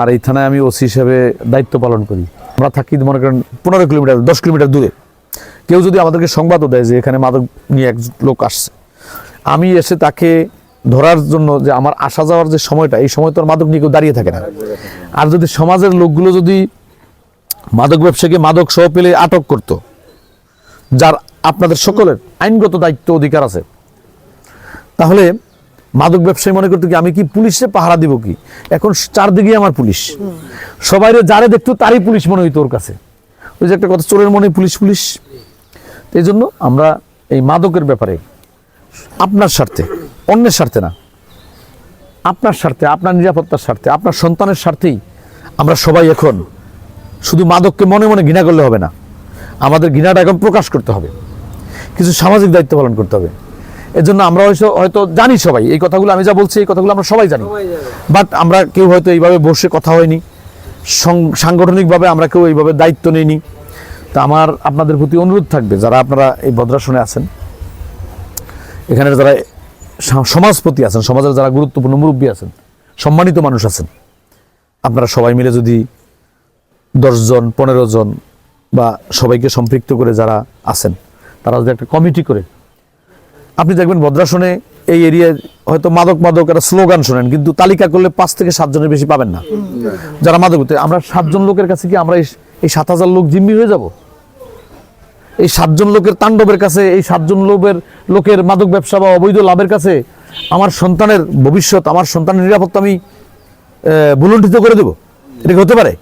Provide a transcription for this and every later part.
আর এই থানায় আমি ওসি হিসাবে দায়িত্ব পালন করি। আমরা থাকি মনে করেন পনেরো কিলোমিটার, দশ কিলোমিটার দূরে। কেউ যদি আমাদেরকে সংবাদও দেয় যে এখানে মাদক নিয়ে এক লোক আসছে। আমি এসে তাকে ধরার জন্য যে আমার আসা যাওয়ার যে সময়টা, এই সময় তো আর মাদক নিয়ে কেউ দাঁড়িয়ে থাকে না। আর যদি সমাজের লোকগুলো যদি মাদক ব্যবসাকে মাদক সহ পেলে আটক করত, যার আপনাদের সকলের আইনগত দায়িত্ব অধিকার আছে, তাহলে মাদক ব্যবসায়ী মনে করতো কি, আমি কি পুলিশে পাহারা দিব কি? এখন চারদিকে আমার পুলিশ। সবাই যারে দেখতো তারই পুলিশ মনে হইতো ওর কাছে। ওই যে একটা কথা, চোরের মনে পুলিশ পুলিশ। এই জন্য আমরা এই মাদকের ব্যাপারে, আপনার স্বার্থে, অন্যের স্বার্থে না, আপনার স্বার্থে, আপনার নিরাপত্তার স্বার্থে, আপনার সন্তানের স্বার্থেই আমরা সবাই এখন শুধু মাদককে মনে মনে ঘৃণা করলে হবে না। আমাদের ঘৃণাটা এখন প্রকাশ করতে হবে। কিছু সামাজিক দায়িত্ব পালন করতে হবে। এর জন্য আমরা হয়তো হয়তো জানি সবাই। এই কথাগুলো আমি যা বলছি এই কথাগুলো আমরা সবাই জানি। বাট আমরা কেউ হয়তো এইভাবে বসে কথা হয়নি। সাংগঠনিকভাবে আমরা কেউ এইভাবে দায়িত্ব নিইনি। তা আমার আপনাদের প্রতি অনুরোধ থাকবে যারা আপনারা এই ভদ্রাসনে আছেন এখানের যারা সমাজপতি আছেন সমাজের যারা গুরুত্বপূর্ণ মুরব্বী আছেন সম্মানিত মানুষ আছেন আপনারা সবাই মিলে যদি দশজন পনেরো জন বা সবাইকে সম্পৃক্ত করে যারা আছেন তারা যদি একটা কমিটি করে আপনি দেখবেন ভদ্রাসনে এই এরিয়ায় হয়তো মাদক মাদক একটা স্লোগান শোনেন, কিন্তু তালিকা করলে পাঁচ থেকে সাতজনের বেশি পাবেন না। যারা মাদক আমরা সাতজন লোকের কাছে কি আমরা এই- সাত হাজার লোক জিম্মি হয়ে যাব? এই সাতজন লোকের তাণ্ডবের কাছে, এই সাতজন লোকের লোকের মাদক ব্যবসা বা অবৈধ লাভের কাছে আমার সন্তানের ভবিষ্যৎ, আমার সন্তানের নিরাপত্তা আমি ভুলুণ্ঠিত করে দেব? এটা হতে পারে?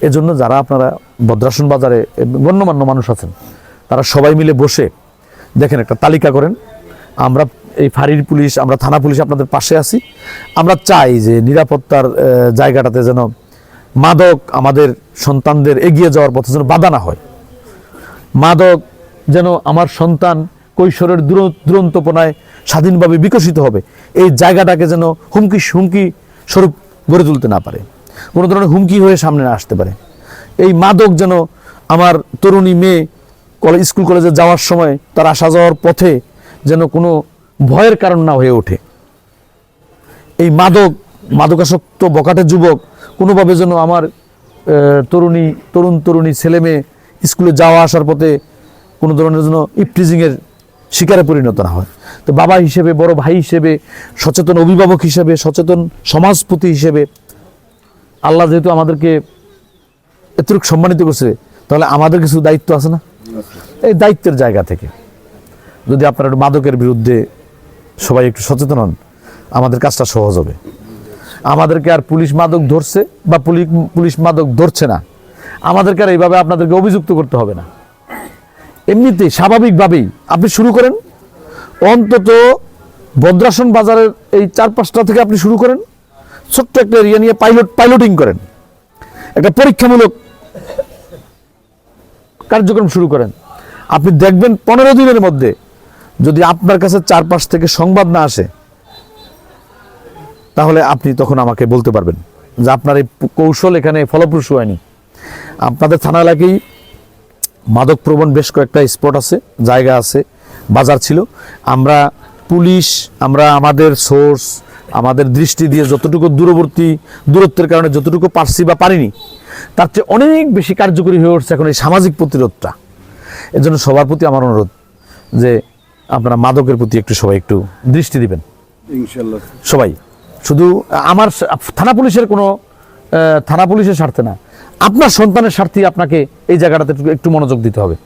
এজন্য যারা আপনারা ভদ্রাসন বাজারে গণ্যমান্য মানুষ আছেন, তারা সবাই মিলে বসে দেখেন, একটা তালিকা করেন। আমরা এই ফাঁড়ির পুলিশ, আমরা থানা পুলিশ আপনাদের পাশে আছি। আমরা চাই যে নিরাপত্তার জায়গাটাতে যেন মাদক আমাদের সন্তানদের এগিয়ে যাওয়ার পথে যেন বাধা না হয়। মাদক যেন আমার সন্তান কৈশোরের দূর- দুরন্তপনায় স্বাধীনভাবে বিকশিত হবে। এই জায়গাটাকে যেন হুমকি হুমকি স্বরূপ গড়ে তুলতে না পারে। কোনো ধরনের হুমকি হয়ে সামনে না আসতে পারে। এই মাদক যেন আমার তরুণী মেয়ে কলেজ স্কুল কলেজে যাওয়ার সময় তার আসা যাওয়ার পথে যেন কোনো ভয়ের কারণ না হয়ে ওঠে। এই মাদক, মাদকাসক্ত বকাটে যুবক কোনোভাবে যেন আমার তরুণী, তরুণ তরুণী ছেলে মেয়ে স্কুলে যাওয়া আসার পথে কোনো ধরনের যেন ইপটিজিংয়ের শিকারে পরিণত না হয়। তো বাবা হিসেবে, বড় ভাই হিসেবে, সচেতন অভিভাবক হিসেবে, সচেতন সমাজপতি হিসেবে আল্লাহ যেহেতু আমাদেরকে এতটুকু সম্মানিত করছে, তাহলে আমাদের কিছু দায়িত্ব আছে না? এই দায়িত্বের জায়গা থেকে। যদি আপনারা মাদকের বিরুদ্ধে সবাই একটু সচেতন হন, আমাদের কাজটা সহজ হবে। আমাদেরকে আর পুলিশ মাদক ধরছে বা পুলিশ পুলিশ মাদক ধরছে না। আমাদেরকে আর এইভাবে আপনাদেরকে অভিযুক্ত করতে হবে না। এমনিতেই স্বাভাবিকভাবেই আপনি শুরু করেন। অন্তত ভদ্রাসন বাজারের এই চার পাঁচটা থেকে আপনি শুরু করেন। ছোট্ট একটা এরিয়া নিয়ে পাইলট, পাইলটিং করেন। একটা পরীক্ষামূলক কার্যক্রম শুরু করেন। আপনি দেখবেন পনেরো দিনের মধ্যে যদি আপনার কাছে চারপাশ থেকে সংবাদ না আসে, তাহলে আপনি তখন আমাকে বলতে পারবেন যে আপনার এই কৌশল এখানে ফলপ্রসূ হয়নি। আপনাদের থানা এলাকায় মাদক প্রবণ বেশ কয়েকটা স্পট আছে, জায়গা আছে, বাজার ছিল। আমরা পুলিশ, আমরা আমাদের সোর্স, আমাদের দৃষ্টি দিয়ে যতটুকু দূরবর্তী, দূরত্বের কারণে যতটুকু পারছি বা পারিনি, তার চেয়ে অনেক বেশি কার্যকরী হয়ে উঠছে এখন এই সামাজিক প্রতিরোধটা। এর জন্য সবার প্রতি আমার অনুরোধ যে আপনারা মাদকের প্রতি একটু সবাই একটু দৃষ্টি দিবেন। ইনশাল্লাহ। সবাই শুধু আমার থানা পুলিশের কোনো থানা পুলিশের স্বার্থে না আপনার সন্তানের স্বার্থে আপনাকে এই জায়গাটাতে একটু- একটু মনোযোগ দিতে হবে।